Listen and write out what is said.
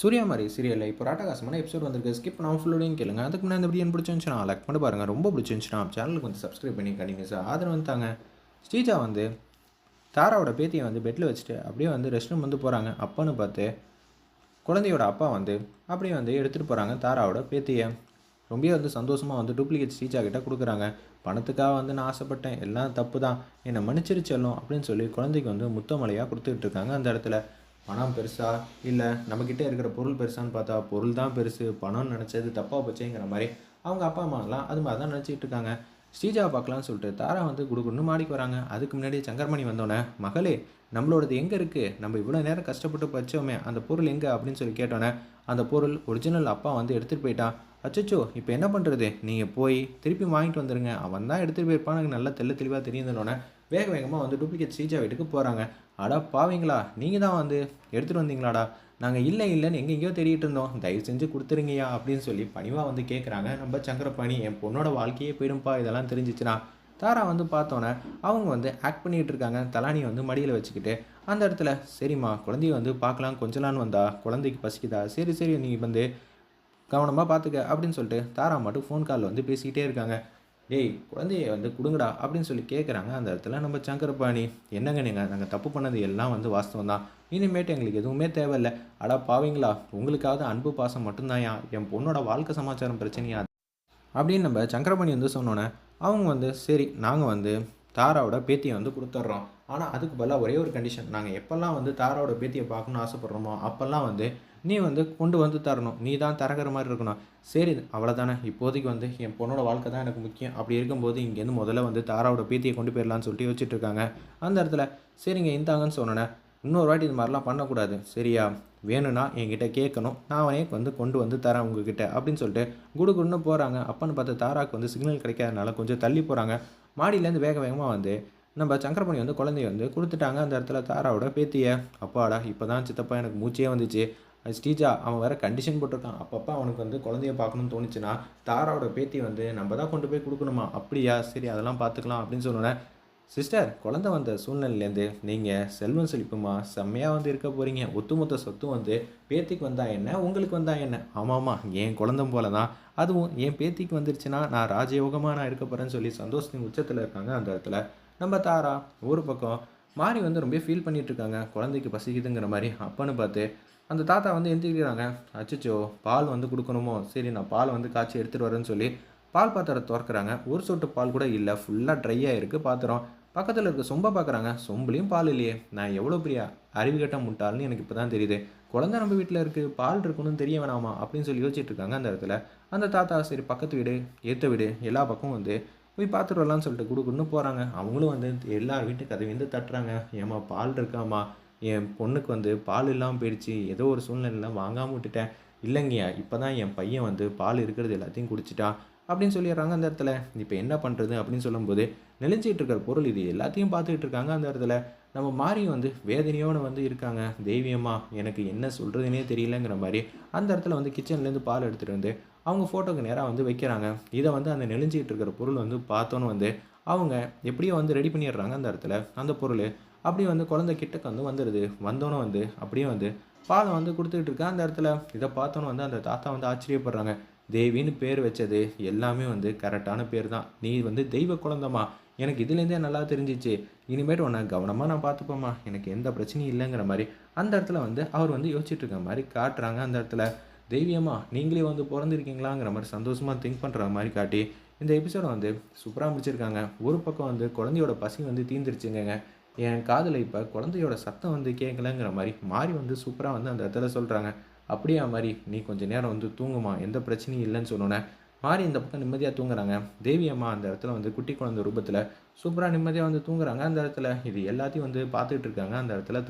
சூர்யா மாதிரி சீரியலில் இப்போ ராட்டகாசமான எபிசோட் வந்திருக்கு. ஸ்கிப் பண்ணாமல் ஃபுல்லோடையும் கேளுங்க. அதுக்கு முன்னாடி இந்த வீடியோ பிடிச்சிருந்துச்சுன்னா லைக் பண்ணி பாருங்கள் ரொம்ப பிடிச்சிருந்துச்சுன்னா சேனலுக்கு வந்து சப்ஸ்கிரைப் பண்ணி கண்டிங்க சார் ஆதரவு வந்துட்டாங்க ஸ்ரீஜா வந்து தாராவோட பேத்தியை வந்து பெட்டில் வச்சுட்டு அப்படியே வந்து ரெஸ்ட் ரூம் வந்து போகிறாங்க அப்பன்னு பார்த்து குழந்தையோட அப்பா வந்து அப்படியே வந்து எடுத்துகிட்டு போகிறாங்க தாராவோட பேத்தியை. ரொம்ப வந்து சந்தோஷமாக வந்து டூப்ளிகேட் ஸ்ரீஜா கிட்ட கொடுக்குறாங்க. பணத்துக்காக வந்து நான் ஆசைப்பட்டேன். எல்லாம் தப்பு தான் என்னை மன்னிச்சிருச்செல்லும் அப்படின்னு சொல்லி குழந்தைக்கு வந்து முத்தமலையாக கொடுத்துக்கிட்டு இருக்காங்க அந்த இடத்துல. பணம் பெருசா? இல்லை நம்மக்கிட்ட இருக்கிற பொருள் பெருசான்னு பார்த்தா பொருள் தான் பெருசு பணம்னு நினச்சது தப்பாக போச்சேங்கிற மாதிரி அவங்க அப்பா அம்மாலாம் அது மாதிரி தான் நினச்சிக்கிட்டு இருக்காங்க. ஸ்ரீஜாவை பார்க்கலாம்னு சொல்லிட்டு தாரா வந்து குடுகுடுன்னு மாடிக்கு வராங்க. அதுக்கு முன்னாடி சங்கர்மணி வந்தோடனே மகளே நம்மளோடது எங்கே இருக்குது நம்ம இவ்வளோ நேரம் கஷ்டப்பட்டு படித்தோமே அந்த பொருள் எங்கே? அப்படின்னு சொல்லி கேட்டோன்னே அந்த பொருள் ஒரிஜினல் அப்பா வந்து எடுத்துகிட்டு போயிட்டான். அச்சச்சோ இப்போ என்ன பண்ணுறது நீங்கள் போய் திருப்பி வாங்கிட்டு வந்துடுங்க அவன் தான் எடுத்துகிட்டு போயிருப்பான். எனக்கு நல்லா தெல்ல தெளிவாக தெரியுதுன்னொன்னே வேக வேகமாக வந்து டூப்ளிகேட் ஸ்ரீஜா வீட்டுக்கு போகிறாங்க அடா பாவீங்களா? நீங்கள் தான் வந்து எடுத்துகிட்டு வந்தீங்களாடா? நாங்கள் இல்லை இல்லைன்னு எங்கெங்கேயோ தேடிட்டு இருந்தோம். தயவு செஞ்சு கொடுத்துருங்கய்யா அப்படின்னு சொல்லி பணிவாக வந்து கேட்குறாங்க நம்ம சங்கரபாணி என் பொண்ணோட வாழ்க்கையே போயிடும்பா இதெல்லாம் தெரிஞ்சிச்சுன்னா. தாரா வந்து பார்த்தோன்னே அவங்க வந்து ஆக்ட் பண்ணிகிட்டு இருக்காங்க. தலானியை வந்து மடியில் வச்சுக்கிட்டு அந்த இடத்துல சரிம்மா குழந்தைய வந்து பார்க்கலாம். கொஞ்சலான்னு வந்தா குழந்தைக்கு பசிக்குதா? சரி சரி நீங்கள் வந்து கவனமாக பார்த்துக்க அப்படின்னு சொல்லிட்டு தாரா மட்டும் ஃபோன் காலில் வந்து பேசிக்கிட்டே இருக்காங்க. டேய் குழந்தைய வந்து கொடுங்கடா அப்படின்னு சொல்லி கேட்குறாங்க அந்த இடத்துல நம்ம சங்கரபாணி என்னங்க நீங்கள் நாங்கள் தப்பு பண்ணது எல்லாம் வந்து வாஸ்தவம் தான். இனிமேட்டு எங்களுக்கு எதுவுமே தேவையில்லை. அடா பாவீங்களா உங்களுக்காவது அன்பு பாசம் மட்டும்தான்யா. என் பொண்ணோட வாழ்க்கை சமாச்சாரம் பிரச்சனையா? அப்படின்னு நம்ம சங்கரபாணி வந்து சொன்னோன்னே அவங்க வந்து சரி நாங்கள் வந்து தாராவோட பேத்தியை வந்து கொடுத்துட்றோம். ஆனால் அதுக்கு பதிலாக ஒரே ஒரு கண்டிஷன் நாங்கள் எப்போல்லாம் வந்து தாராவோட பேத்தியை பார்க்கணும்னு ஆசைப்பட்றோமோ அப்போல்லாம் வந்து நீ வந்து கொண்டு வந்து தரணும். நீ தான் தரகிற மாதிரி இருக்கணும். சரி அவ்வளோதானே இப்போதைக்கு வந்து என் பொண்ணோட வாழ்க்கை தான் எனக்கு முக்கியம். அப்படி இருக்கும்போது இங்கேருந்து முதல்ல வந்து தாராவோட பேத்தியை கொண்டு போயிடலான்னு சொல்லிட்டு யோசிச்சுட்டு இருக்காங்க. அந்த இடத்துல சரிங்க இந்தாங்கன்னு சொன்னேன் இன்னொரு வாட்டி இது மாதிரிலாம் பண்ணக்கூடாது. சரியா? வேணும்னா என்கிட்ட கேட்கணும். நான் அவனே வந்து கொண்டு வந்து தரேன் உங்ககிட்ட. அப்படின்னு சொல்லிட்டு குடு குடுன்னு போகிறாங்க அப்பன்னு பார்த்து தாராக்கு வந்து சிக்னல் கிடைக்காதனால கொஞ்சம் தள்ளி போகிறாங்க மாடியிலேருந்து வேக வேகமாக வந்து நம்ம சங்கரமணி வந்து குழந்தைய வந்து கொடுத்துட்டாங்க அந்த இடத்துல தாராவோட பேத்தியை. அப்பாடா இப்போ தான் சித்தப்பா எனக்கு மூச்சே வந்துச்சு. ஸ்ரீஜா அவன் வேறு கண்டிஷன் போட்டிருக்கான். அப்பப்போ அவனுக்கு வந்து குழந்தைய பார்க்கணும்னு தோணுச்சுன்னா தாராவோட பேத்தி வந்து நம்ம தான் கொண்டு போய் கொடுக்கணுமா? அப்படியா? சரி அதெல்லாம் பார்த்துக்கலாம் அப்படின்னு சொன்னோன்னே சிஸ்டர் குழந்தை வந்த சூழ்நிலையிலேருந்து நீங்கள் செல்வம் செழிப்புமா? செம்மையாக வந்து இருக்க போகிறீங்க ஒத்துமொத்த சொத்தும் வந்து பேத்திக்கு வந்தா என்ன? உங்களுக்கு வந்தா என்ன? ஆமாம்மா என் குழந்தை போல தான் அதுவும் என் பேத்திக்கு வந்துருச்சுன்னா நான் ராஜயோகமாக நான் இருக்க போகிறேன்னு சொல்லி சந்தோஷத்தின் உச்சத்தில் இருக்காங்க அந்த இடத்துல. நம்ம தாரா ஒரு பக்கம் மாறி வந்து ரொம்ப ஃபீல் பண்ணிகிட்ருக்காங்க குழந்தைக்கு பசிக்குதுங்கிற மாதிரி அப்பன்னு பார்த்து அந்த தாத்தா வந்து எந்திரிக்கிறாங்க அச்சச்சோ பால் வந்து கொடுக்கணுமோ? சரி நான் பால் வந்து காய்ச்சி எடுத்துகிட்டு வரேன்னு சொல்லி பால் பாத்திரம் திறக்கிறாங்க. ஒரு சொட்டு பால் கூட இல்லை. ஃபுல்லாக ட்ரையாக இருக்குது பாத்திரம். பக்கத்தில் இருக்க சொம்பை பார்க்குறாங்க சொம்புலேயும் பால் இல்லையே. நான் எவ்வளோ பெரிய அறிவு கட்ட முட்டாள்னு எனக்கு இப்போ தான் தெரியுது. குழந்தை நம்ம வீட்டில் இருக்குது பால் இருக்கணும்னு தெரிய வேணாமா? அப்படின்னு சொல்லி யோசிச்சுட்டு இருக்காங்க அந்த இடத்துல. அந்த தாத்தா சரி பக்கத்து வீடு ஏற்ற வீடு எல்லா பக்கமும் வந்து போய் பார்த்துட்டு வரலான்னு சொல்லிட்டு கொடுக்குன்னு போகிறாங்க அவங்களும் வந்து எல்லார் வீட்டு கதை வந்து தட்டுறாங்க. ஏமா பால் இருக்காமா என் பொண்ணுக்கு வந்து பால் இல்லாமல் போயிடுச்சு. ஏதோ ஒரு சூழ்நிலையில் வாங்காமல் விட்டுட்டேன். இல்லைங்கய்யா இப்போ தான் என் பையன் வந்து பால் இருக்கிறது எல்லாத்தையும் குடிச்சிட்டான் அப்படின்னு சொல்லிடுறாங்க அந்த இடத்துல. இப்போ என்ன பண்ணுறது அப்படின்னு சொல்லும்போது நெளிஞ்சிட்டு இருக்கிற பொருள் இது எல்லாத்தையும் பார்த்துக்கிட்டு இருக்காங்க அந்த இடத்துல. நம்ம மாறி வந்து வேதனையோடு வந்து இருக்காங்க. தெய்வியமாக எனக்கு என்ன சொல்கிறதுனே தெரியலங்கிற மாதிரி அந்த இடத்துல வந்து கிச்சன்லேருந்து பால் எடுத்துகிட்டு வந்து அவங்க ஃபோட்டோக்கு நேராக வந்து வைக்கிறாங்க. இதை வந்து அந்த நெளிஞ்சிக்கிட்டு இருக்கிற பொருள் வந்து பார்த்தோன்னு வந்து அவங்க எப்படியோ வந்து ரெடி பண்ணிடுறாங்க அந்த இடத்துல. அந்த பொருள் அப்படியே வந்து குழந்தை கிட்டக்கு வந்து வந்துடுது வந்தோன்னே வந்து அப்படியே வந்து பாலை வந்து கொடுத்துக்கிட்டு இருக்கா அந்த இடத்துல. இதை பார்த்தோன்னு வந்து அந்த தாத்தா வந்து ஆச்சரியப்படுறாங்க. தேவின்னு பேர் வச்சது எல்லாமே வந்து கரெக்டான பேர் தான். நீ வந்து தெய்வ குழந்தம்மா. எனக்கு இதுலேருந்தே நல்லா தெரிஞ்சிச்சு. இனிமேட்டு உன்னை கவனமாக நான் பார்த்துப்போம்மா. எனக்கு எந்த பிரச்சனையும் இல்லைங்கிற மாதிரி அந்த இடத்துல வந்து அவர் வந்து யோசிச்சுட்டு இருக்க மாதிரி காட்டுறாங்க அந்த இடத்துல. தெய்வியம்மா நீங்களே வந்து பிறந்திருக்கீங்களாங்கிற மாதிரி சந்தோஷமாக திங்க் பண்ணுற மாதிரி காட்டி இந்த எபிசோடை வந்து சூப்பராக முடிச்சிருக்காங்க. ஒரு பக்கம் வந்து குழந்தையோட பசி வந்து தீந்துருச்சுங்க என் காதில் இப்போ குழந்தையோட சத்தம் வந்து கேட்கலங்கிற மாதிரி மாறி வந்து சூப்பராக வந்து அந்த இடத்துல சொல்கிறாங்க அப்படியா மாதிரி நீ கொஞ்சம் நேரம் வந்து தூங்குமா? எந்த பிரச்சனையும் இல்லைன்னு சொன்னோன்னே மாறி இந்த பக்கம் நிம்மதியாக தூங்குறாங்க. தேவி அம்மா அந்த இடத்துல வந்து குட்டி குழந்தை ரூபத்தில் சூப்பராக நிம்மதியாக வந்து தூங்குறாங்க. அந்த இடத்துல இது எல்லாத்தையும் வந்து பார்த்துட்டு இருக்காங்க. அந்த இடத்துல